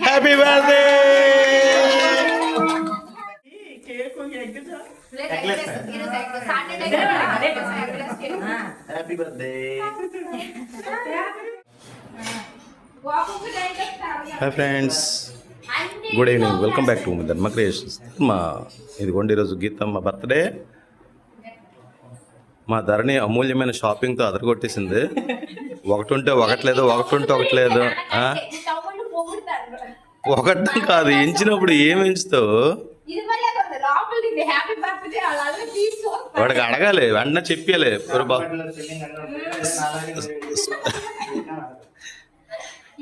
Happy birthday happy birthday hi friends good evening welcome back to Dharma creations మా ఇదిగోండి ఈరోజు గీత మా birthday మా ధరణి అమూల్యమైన షాపింగ్తో అదరగొట్టేసింది. ఒకటి ఉంటే ఒకటి లేదు ఒకటి ఉంటే ఒకటి లేదు ఒకటి కాదు ఎంచినప్పుడు ఏం ఎంచుతావు? వాడికి అడగాలి వెంటనే చెప్పాలి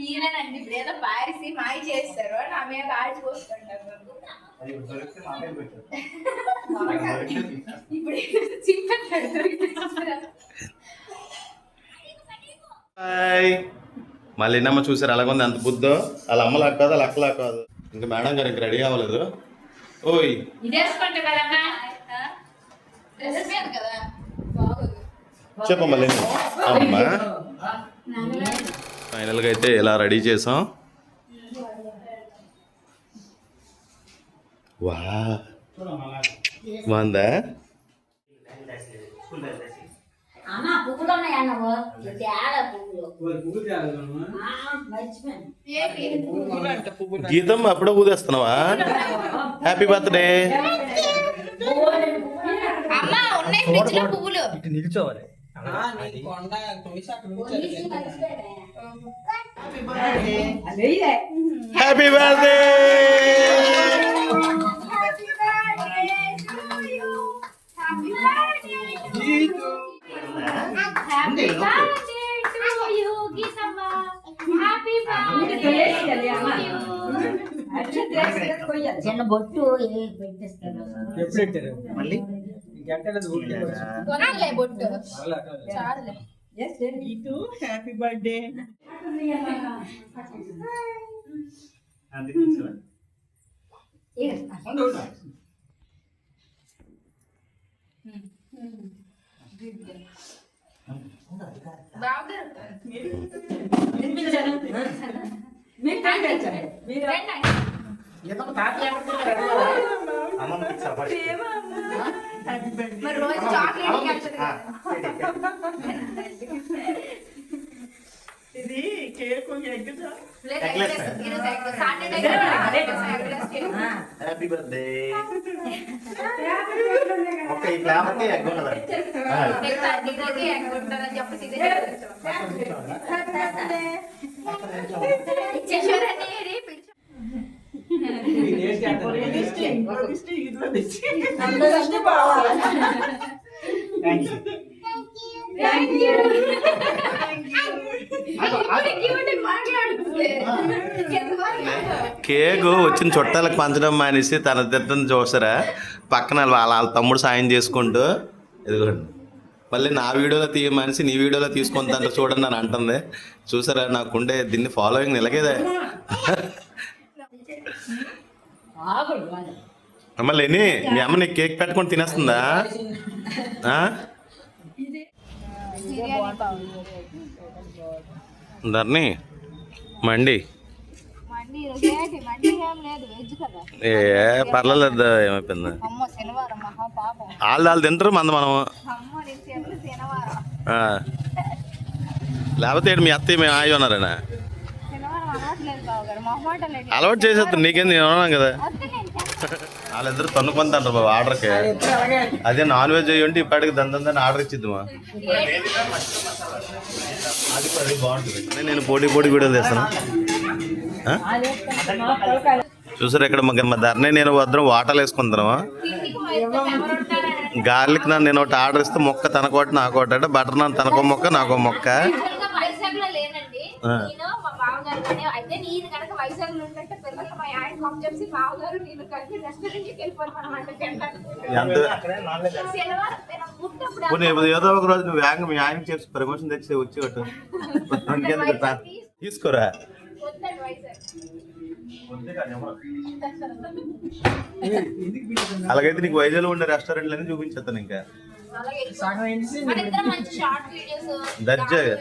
ఈయనండి ఇప్పుడు ఏదో పారిసి మాయ చేస్తారు నా మీద ఆడి పోసుకుంటారు ఇప్పుడు చింపట్టాడు హాయ్. మళ్ళీ ఎన్నమ్మ చూసారు అలాగుంది. అంత బుద్ధో? వాళ్ళ అమ్మలా కాదు వాళ్ళ అక్కలా కాదు. ఇంకా మేడం గారు ఇంక రెడీ అవ్వలేదు. ఓయ్. ఇదేసుకోండి కదమ్మా. డ్రెస్ మీద కదా. బాగోదు. చెప్పు మళ్ళీ అమ్మ. ఫైనల్గా అయితే ఇలా రెడీ చేసాం? వా. బాగుందా? గీతమ్మ అప్పుడే ఊదేస్తున్నావా? Happy birthday నిల్చోవాలి. happy birthday happy birthday happy birthday to you Geethamma happy birthday చిన్న బొట్టు ఏ పెట్టేస్తాను ఎప్పుడు పెట్టారు మళ్ళీ గంటలు కొనాలే బొట్టు. చాలులే ఇటు హ్యాపీ బర్త్డే మరి రోజు చాక్లెట్ ఇది కేక్ ఎగ్ హ్యాపీ బర్త్డే ఒక ఈ ఫ్లేవర్కి ఎగ్ ఉన్నదండి చెప్పేసి ఇట్లా కేక్ వచ్చిన చుట్టాలకు పంచడం మానేసి తన తిట్టని చూసారా? పక్కన వాళ్ళ వాళ్ళ తమ్ముడు సాయం చేసుకుంటూ ఇదిగోండి. మళ్ళీ నా వీడియోలో తీయ మనిషి నీ వీడియోలో తీసుకుంటాను చూడండి అని అంటుంది. చూసారా నాకుండే దీన్ని ఫాలోయింగ్ నిలగేదే అమ్మ లేని మీ అమ్మ నీకు కేక్ పెట్టుకొని తినేస్తుందా? ఆ? ధరణి మండి. ఏం పర్లేదు ఏమైపోయింది? వాళ్ళు వాళ్ళు తింటారు మంది మనం అమ్మ నేను తినలు శనివారం. ఆ. లేకపోతే మీ అత్తయ్య మేము ఆగి ఉన్నారనా శనివారం అలవాట్లేదు బాబు గారు మొహమాట లేదు అలవాటు చేసేస్తాను నీకేం నేను ఉన్నాను కదా. వాళ్ళిద్దరు తన్నుకుంటారు బాబు ఆర్డర్కి. అదే నాన్ వెజ్ అయ్యి ఉంటే ఇప్పటికి దందని ఆర్డర్ ఇచ్చిద్దామా? బాగుంటుంది నేను పోటీ పోటీ వీడియోలు తెస్తాను? చూసారు ఇక్కడ మా మా ధరనే నేను వద్దరం వాటలు వేసుకుంటామా ఎవరు ఉంటారని గార్లిక్ నన్ను నేను ఒకటి ఆర్డర్ ఇస్తే మొక్క తనకోటి నాకోటి అంటే బటర్ నాన్ తనకో మొక్క నాకో మొక్క. అయితే నేను కనుక వైజాగ్ ఉంటే పిల్లలు మా ఆయన కాల్ చేసి బావగారు నేను కలిసి రెస్టారెంట్కి వెళ్ళిపోతాను మనం అంటే తినడానికి ఎంత శనివారం ఏదో ఒక రోజు నువ్వు మీ ఆయన చేసి ప్రమోషన్ తెచ్చి వచ్చి కొట్టు. ఇంకెందుకు తా- తీసుకోరా? వైజాగ్. అలాగైతే నీకు వైజాగ్లో ఉండే రెస్టారెంట్లన్నీ చూపించేస్తాను ఇంకా. దర్జాగా.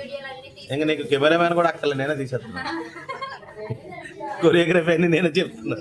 ఇంకా నీకు కెమెరామ్యాన్ కూడా అక్కర్లే నేనే తీసేస్తున్నా. కొరియోగ్రఫీ అని నేనే చెప్తున్నా.